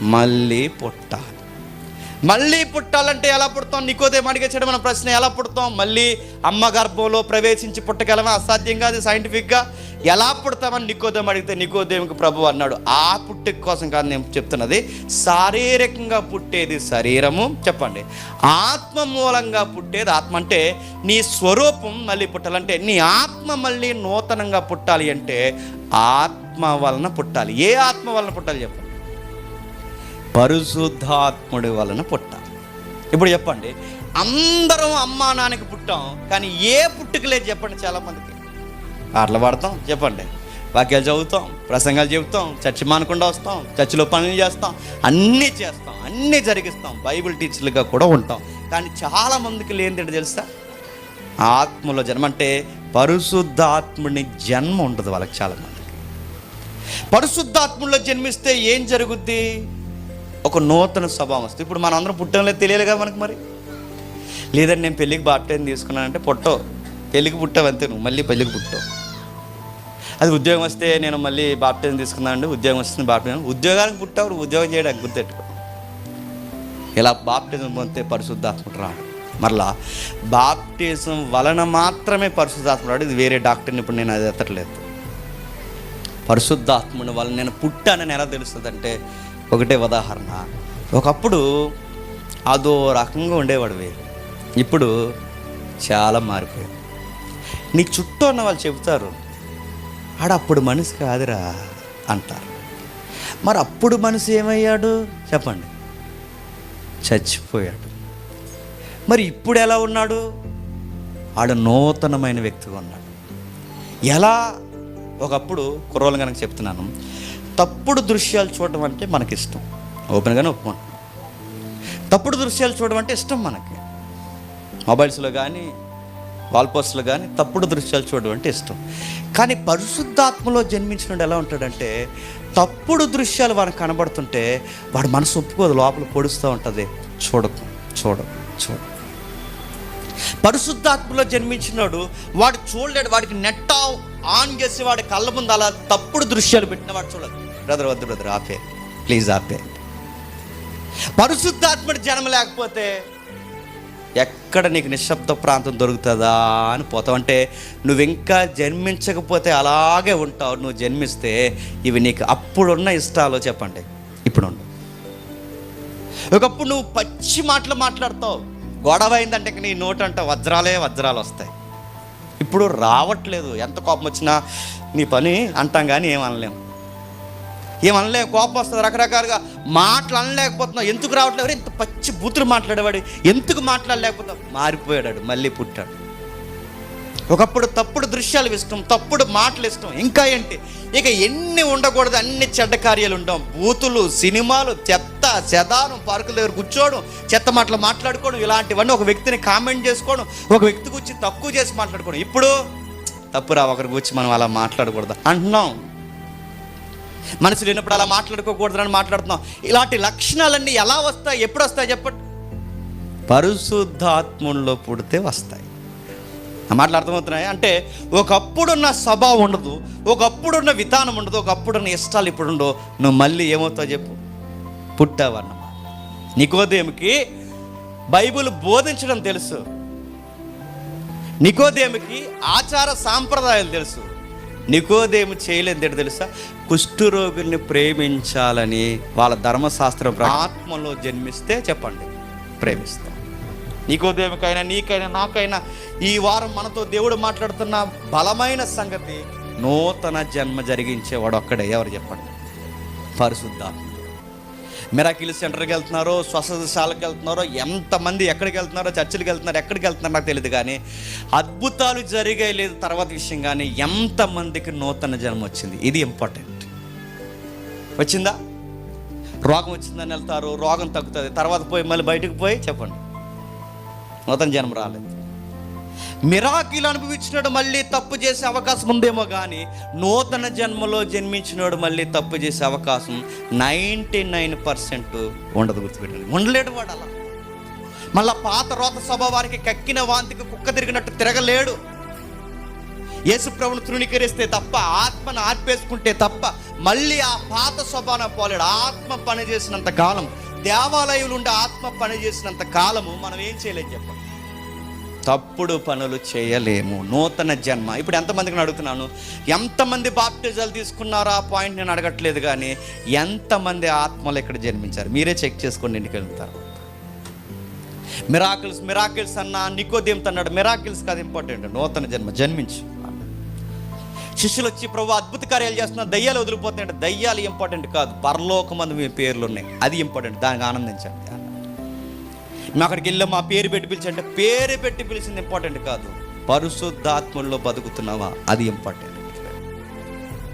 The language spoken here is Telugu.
మళ్ళీ పుట్టాలి. మళ్ళీ పుట్టాలంటే ఎలా పుడతాం? నికోదేం అడిగేసాడు మన ప్రశ్న ఎలా పుడతాం? మళ్ళీ అమ్మ గర్భంలో ప్రవేశించి పుట్టగలమా? అసాధ్యం కాదు సైంటిఫిక్గా ఎలా పుడతామని నికోదేం అడిగితే నికోదేమికి ప్రభు అన్నాడు ఆ పుట్టుక కోసం కాదు నేను చెప్తున్నది శారీరకంగా పుట్టేది శరీరము. చెప్పండి. ఆత్మ మూలంగా పుట్టేది ఆత్మ అంటే నీ స్వరూపం మళ్ళీ పుట్టాలంటే నీ ఆత్మ మళ్ళీ నూతనంగా పుట్టాలి అంటే ఆత్మ వలన పుట్టాలి. ఏ ఆత్మ వలన పుట్టాలి చెప్పండి పరిశుద్ధాత్ముడి వలన పుట్టాలి ఇప్పుడు చెప్పండి అందరం అమ్మానానికి పుట్టాం కానీ ఏ పుట్టుక లేదు చెప్పండి చాలామందికి. ఆటలు పాడతాం చెప్పండి. వాక్యాలు చదువుతాం ప్రసంగాలు చెబుతాం చర్చి మానకుండా వస్తాం చర్చిలో పనులు చేస్తాం అన్నీ చేస్తాం అన్నీ జరిగిస్తాం బైబిల్ టీచర్లుగా కూడా ఉంటాం. కానీ చాలామందికి లేనిదేంటి తెలుసా? ఆత్మలో జన్మ అంటే పరిశుద్ధాత్ముని జన్మ ఉంటుంది వాళ్ళకి చాలామందికి. పరిశుద్ధాత్ముల్లో జన్మిస్తే ఏం జరుగుద్ది? ఒక నూతన స్వభావం వస్తుంది. ఇప్పుడు మనం అందరం పుట్టంలో తెలియాలి కదా మనకు మరి. లేదండి నేను పెళ్ళికి బాప్టైన్ తీసుకున్నానంటే పుట్టవు. పెళ్ళికి పుట్టావు అంతే నువ్వు మళ్ళీ పెళ్ళికి పుట్టావు. అది ఉద్యోగం వస్తే నేను మళ్ళీ బాప్టైన్ తీసుకున్నానండి ఉద్యోగం వస్తుంది బాప్టైన్ ఉద్యోగానికి పుట్టావు నువ్వు ఉద్యోగం చేయడానికి గుర్తెట్టుకో. ఇలా బాప్టిజం పొందితే పరిశుద్ధాత్ముడు రాడు. మరలా బాప్టిజం వలన మాత్రమే పరిశుద్ధాత్ముడు రాడు. ఇది వేరే డాక్టర్ని ఇప్పుడు నేను అది ఎత్తట్లేదు. పరిశుద్ధాత్ముని వలన నేను పుట్టానని ఎలా తెలుస్తుంది అంటే ఒకటే ఉదాహరణ. ఒకప్పుడు అదో రకంగా ఉండేవాడు వేరు. ఇప్పుడు చాలా మారిపోయాడు. నీ చుట్టూ ఉన్న వాళ్ళు చెబుతారు ఆడప్పుడు మనిషి కాదురా అంటారు. మరి అప్పుడు మనిషి ఏమయ్యాడు? చెప్పండి. చచ్చిపోయాడు. మరి ఇప్పుడు ఎలా ఉన్నాడు? ఆడ నూతనమైన వ్యక్తిగా ఉన్నాడు. ఎలా? ఒకప్పుడు కుర్రోలు కనుక చెప్తున్నాను. తప్పుడు దృశ్యాలు చూడడం అంటే మనకి ఇష్టం ఓపెన్గానే ఒప్పుకుంటాం తప్పుడు దృశ్యాలు చూడడం అంటే ఇష్టం మనకి. మొబైల్స్లో కానీ వాల్పోస్ట్లో కానీ తప్పుడు దృశ్యాలు చూడడం అంటే ఇష్టం. కానీ పరిశుద్ధాత్మలో జన్మించిన ఎలా ఉంటాడంటే తప్పుడు దృశ్యాలు వాడికి కనబడుతుంటే వాడు మనసు ఒప్పుకోదు లోపల పొడుస్తూ ఉంటుంది. చూడకు చూడకు చూడ పరిశుద్ధాత్మలో జన్మించినాడు వాడు చూడలేడు వాడికి నెట్ ఆన్ చేసి వాడి కళ్ళ ముందు అలా తప్పుడు దృశ్యాలు పెట్టిన వాడు చూడదు బ్రదర్ వద్దు బ్రదర్ ఆపే. ప్లీజ్ ఆపే. పరిశుద్ధాత్మడి జన్మ లేకపోతే ఎక్కడ నీకు నిశ్శబ్ద ప్రాంతం దొరుకుతుందా అని పోతావు. అంటే నువ్వు ఇంకా జన్మించకపోతే అలాగే ఉంటావు. నువ్వు జన్మిస్తే ఇవి నీకు అప్పుడున్న ఇష్టాలు చెప్పండి. ఇప్పుడు ఒకప్పుడు నువ్వు పచ్చి మాటలు మాట్లాడతావు. గొడవ అయిందంటే ఇంక నీ నోట అంట వజ్రాలే వజ్రాలు వస్తాయి. ఇప్పుడు రావట్లేదు. ఎంత కోపం వచ్చినా నీ పని అంటాం కానీ ఏమనలేము ఏమనలే కోపం వస్తుంది రకరకాలుగా మాటలు అనలేకపోతున్నావు ఎందుకు రావట్లేదు? ఇంత పచ్చి బూతులు మాట్లాడేవాడు? ఎందుకు మాట్లాడలేకపోతావు మారిపోయాడు మళ్ళీ పుట్టాడు. ఒకప్పుడు తప్పుడు దృశ్యాలు ఇష్టం తప్పుడు మాటలు ఇష్టం ఇంకా ఏంటి? ఇక ఎన్ని ఉండకూడదు అన్ని చెడ్డ కార్యాలు ఉండవు బూతులు సినిమాలు చెత్త చెదానం పార్కుల దగ్గర కూర్చోవడం చెత్త మాటలు మాట్లాడుకోవడం ఇలాంటివన్నీ ఒక వ్యక్తిని కామెంట్ చేసుకోవడం ఒక వ్యక్తి గురించి తక్కువ చేసి మాట్లాడుకోవడం. ఇప్పుడు తప్పురా ఒకరి గురించి మనం అలా మాట్లాడకూడదు. అంటున్నాం. మనసు లేనప్పుడు అలా మాట్లాడుకోకూడదని మాట్లాడుతున్నాం. ఇలాంటి లక్షణాలన్నీ ఎలా వస్తాయి? ఎప్పుడు వస్తాయి చెప్పండి? పరిశుద్ధాత్ముల్లో పుడితే వస్తాయి. ఆ మాటలు అర్థమవుతున్నాయి? అంటే ఒకప్పుడున్న స్వభావం ఉండదు ఒకప్పుడున్న విధానం ఉండదు ఒకప్పుడున్న ఇష్టాలు ఇప్పుడు ఉండవు. నువ్వు మళ్ళీ ఏమవుతావు చెప్పు? పుట్టావన్నమాట నికోదేమికి బైబిల్ బోధించడం తెలుసు. నికోదేమికి ఆచార సాంప్రదాయాలు తెలుసు. నికోదేము చేయలేదు ఏంటో తెలుసా? కుష్ఠరోగుల్ని ప్రేమించాలని వాళ్ళ ధర్మశాస్త్రం ఆత్మలో జన్మిస్తే చెప్పండి ప్రేమిస్తాం. నికోదేమికైనా నీకైనా నాకైనా ఈ వారం మనతో దేవుడు మాట్లాడుతున్న బలమైన సంగతి నూతన జన్మ జరిగించేవాడు ఒక్కడే ఎవరు చెప్పండి? పరిశుద్ధాత్మ. మిరాకిల్ సెంటర్కి వెళ్తున్నారో స్వస్థశాలకు వెళ్తున్నారో ఎంతమంది ఎక్కడికి వెళ్తున్నారో చర్చిలకు వెళ్తున్నారు ఎక్కడికి వెళ్తున్నారో నాకు తెలియదు కానీ అద్భుతాలు జరిగే లేదు తర్వాత విషయం కానీ ఎంతమందికి నూతన జన్మ వచ్చింది? ఇది ఇంపార్టెంట్. వచ్చిందా? రోగం వచ్చిందని వెళ్తారు రోగం తగ్గుతుంది. తర్వాత పోయి మళ్ళీ బయటకు పోయి చెప్పండి. నూతన జన్మ రాలేదు. మిరాకిల్ అనుభవించినాడు మళ్ళీ తప్పు చేసే అవకాశం ఉందేమో కానీ నూతన జన్మలో జన్మించినాడు మళ్ళీ తప్పు చేసే అవకాశం నైంటీ నైన్ పర్సెంట్ ఉండదు గుర్తుపెట్టండి ఉండలేడు వాడు అలా. మళ్ళా పాత రోత స్వభావానికి కక్కిన వాంతికి కుక్క తిరిగినట్టు తిరగలేడు. యేసుప్రభుని తృణీకరిస్తే తప్ప ఆత్మను ఆర్పేసుకుంటే తప్ప మళ్ళీ ఆ పాత స్వభావం పోలేడు. ఆత్మ పనిచేసినంత కాలం దేవాలయంలో ఉండే ఆత్మ పనిచేసినంత కాలము మనం ఏం చేయలేం చెప్పండి. తప్పుడు పనులు చేయలేము. నూతన జన్మ. ఇప్పుడు ఎంతమందికి అడుగుతున్నాను? ఎంతమంది బాప్టిజాలు తీసుకున్నారో? ఆ పాయింట్ నేను అడగట్లేదు కానీ ఎంతమంది ఆత్మలు ఇక్కడ జన్మించారు? మీరే చెక్ చేసుకోండి ఇంటికి వెళ్తారు మిరాకిల్స్ మిరాకిల్స్ అన్న నికోదేం అన్నాడు మిరాకిల్స్ కాదు ఇంపార్టెంట్ నూతన జన్మ. జన్మించు. శిష్యులు వచ్చి ప్రభు అద్భుత కార్యాలు చేస్తున్నారు. దయ్యాలు వదిలిపోతున్నాయి దయ్యాలు ఇంపార్టెంట్ కాదు. పరలోకమందు మీ పేర్లు ఉన్నాయి. అది ఇంపార్టెంట్ దానికి ఆనందించండి. మేము అక్కడికి వెళ్ళాం మా పేరు పెట్టి పిలిచి అంటే పేరు పెట్టి పిలిచింది ఇంపార్టెంట్ కాదు. పరిశుద్ధాత్మల్లో బతుకుతున్నావా? అది ఇంపార్టెంట్